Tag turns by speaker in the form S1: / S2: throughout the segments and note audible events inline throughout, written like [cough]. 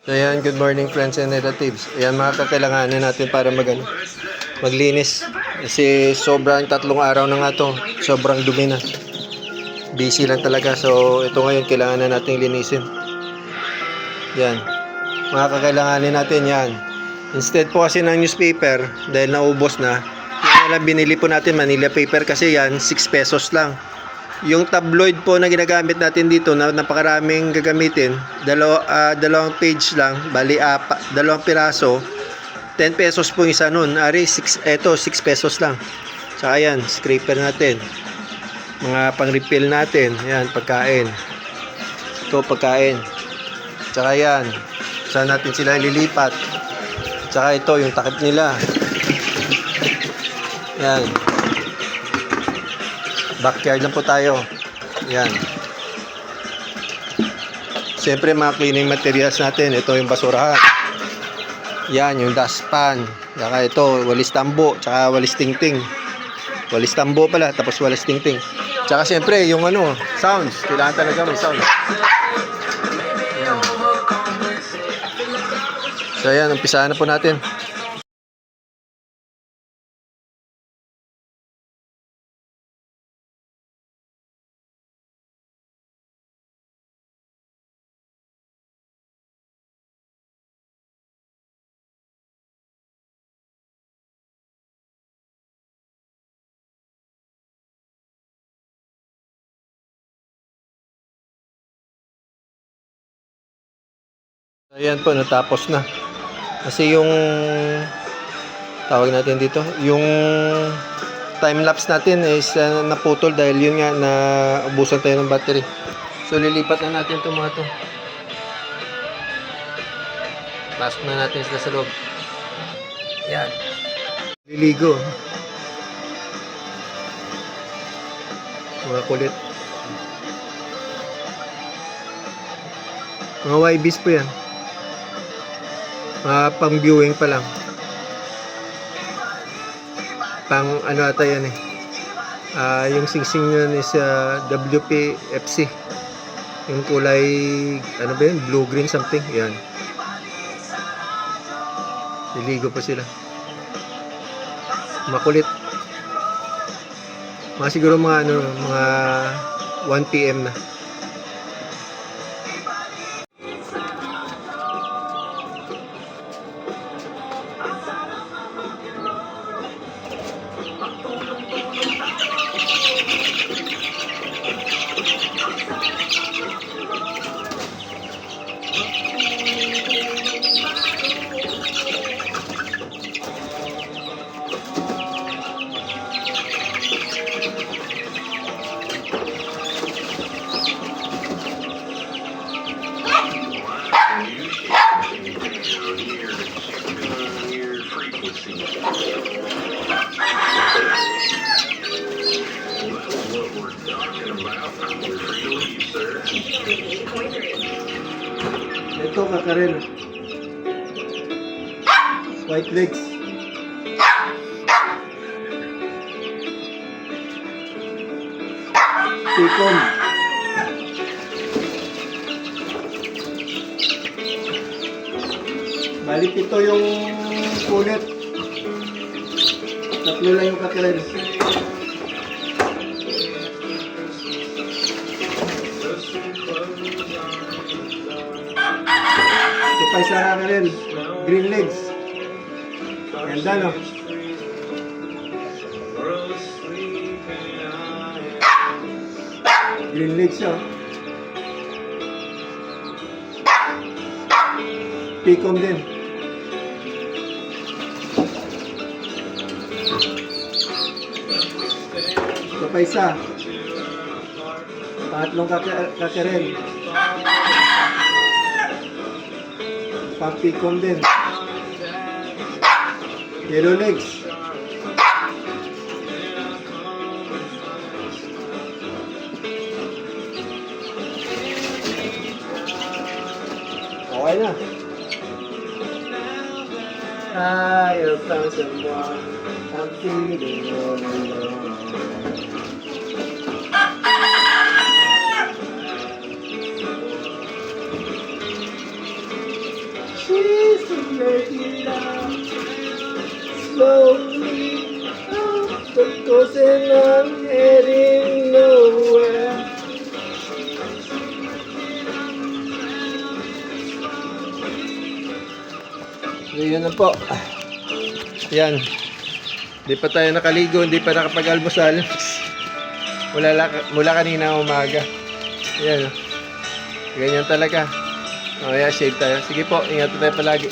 S1: So ayan, good morning friends and relatives. Ayan mga kakailanganin natin para mag, ano, maglinis. Kasi sobrang tatlong araw na nga to. Sobrang dumi na. Busy lang talaga. So ito ngayon kailangan na natin linisin. Yan. Mga kakailanganin natin yan. Instead po kasi ng newspaper, dahil naubos na, yung lang binili po natin Manila paper kasi yan, 6 pesos lang. Yung tabloid po na ginagamit natin dito na napakaraming gagamitin, dalaw, ah, dalawang page lang, bali apa, dalawang piraso, 10 pesos po yung isa nun. Ari, 6, eto, 6 pesos lang. Tsaka yan, scraper natin. Mga pang-refill natin. Yan, pagkain. Ito, pagkain. Tsaka yan, saan natin sila lilipat. Tsaka ito, yung takip nila. Yan. Backyard lang po tayo. Yan. Siyempre mga cleaning materials natin. Ito yung basurahan. Yan, yung dustpan. Saka ito, walis tambo. Tsaka walis tingting. Walis tambo pala, tapos walis tingting. Tsaka siyempre, yung ano, sounds. Kailangan talaga may sounds. So yan, umpisahan na po natin. Ayan po, natapos na. Kasi yung tawag natin dito, yung time lapse natin is uh, naputol dahil yun nga na ubusan tayo ng battery. So lilipat na natin itong mga to. Pasok na natin sila sa loob. Yan. Liligo. Mga kulit. Mga YBs po yan. Mga pang viewing pa lang. Pang ano ata yan eh. Ah, yung singsing yun is ah, WPFC. Yung kulay, ano ba yun? Blue green something. Yan. Liligo pa sila. Makulit. Mga siguro mga ano, mga 1 PM na. Ito kakarel. White legs. Tikom. Balik ito yung kulit. Tatlo lang yung kakarel. Ito pa isa kakarel. Green legs. Ganda no? Green legs siya. oh. Din. Ito pa isa. Pangatlong kaka- kakarel. Pang picom din. Yellow legs. Okay na. I found someone I'm feeling making love slowly. But cousin, I'm heading nowhere. So, na po. Yan. Hindi pa tayo nakaligo, hindi pa nakapag-almusal. [laughs] mula, mula kanina umaga. Yan. Ganyan talaga. Mamaya shave tayo. Sige po, ingat tayo palagi.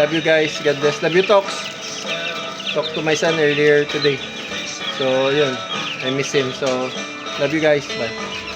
S1: Love you guys. God bless. Love you, Talks. Talk to my son earlier today. So, yun. I miss him. So, love you guys. Bye.